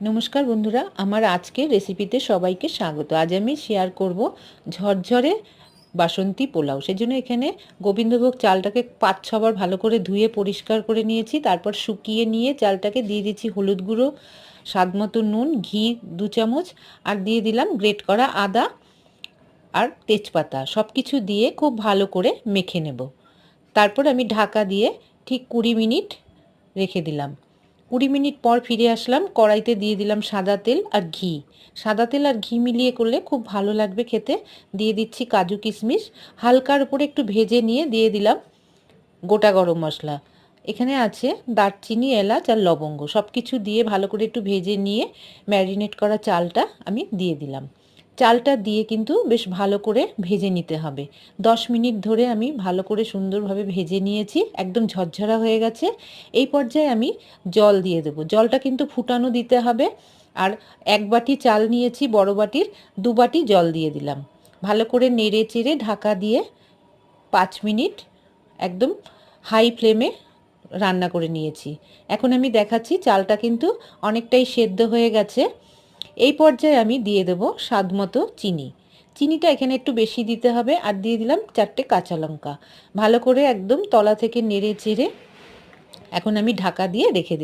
নমস্কার বন্ধুরা, আমার আজকের রেসিপিতে সবাইকে স্বাগত। আজ আমি শেয়ার করব ঝরঝরে বাসন্তী পোলাও। সেজন্য এখানে গোবিন্দভোগ চালটাকে পাঁচ ছবার ভালো করে ধুয়ে পরিষ্কার করে নিয়েছি। তারপর শুকিয়ে নিয়ে চালটাকে দিয়ে দিচ্ছি হলুদ গুঁড়ো, স্বাদ মতো নুন, ঘি দু চামচ, আর দিয়ে দিলাম গ্রেট করা আদা আর তেজপাতা। সব কিছু দিয়ে খুব ভালো করে মেখে নেব। তারপর আমি ঢাকা দিয়ে ঠিক কুড়ি মিনিট রেখে দিলাম। কুড়ি মিনিট পর ফিরে আসলাম, কড়াইতে দিয়ে দিলাম সাদা তেল আর ঘি। সাদা তেল আর ঘি মিলিয়ে করলে খুব ভালো লাগবে খেতে। দিয়ে দিচ্ছি কাজু কিশমিশ, হালকার উপরে একটু ভেজে নিয়ে দিয়ে দিলাম গোটা গরম মশলা। এখানে আছে দারচিনি, এলাচ আর লবঙ্গ। সব কিছু দিয়ে ভালো করে একটু ভেজে নিয়ে ম্যারিনেট করা চালটা আমি দিয়ে দিলাম। চালটা দিয়ে কিন্তু বেশ ভালো করে ভেজে নিতে হবে। দশ মিনিট ধরে আমি ভালো করে সুন্দরভাবে ভেজে নিয়েছি, একদম ঝরঝরা হয়ে গেছে। এই পর্যায়ে আমি জল দিয়ে দেবো। জলটা কিন্তু ফুটানো দিতে হবে। আর এক বাটি চাল নিয়েছি বড় বাটির, দু বাটি জল দিয়ে দিলাম। ভালো করে নেড়ে চেড়ে ঢাকা দিয়ে পাঁচ মিনিট একদম হাই ফ্লেমে রান্না করে নিয়েছি। এখন আমি দেখাচ্ছি চালটা কিন্তু অনেকটাই সেদ্ধ হয়ে গেছে। এই পর্যায়ে আমি দিয়ে দেব স্বাদ মতো চিনি। চিনিটা এখানে একটু বেশি দিতে হবে আর দিয়ে দিলাম চারটে কাঁচা লঙ্কা। ভালো করে একদম তলা থেকে নেড়ে চেড়ে এখন আমি ঢাকা দিয়ে রেখে দিই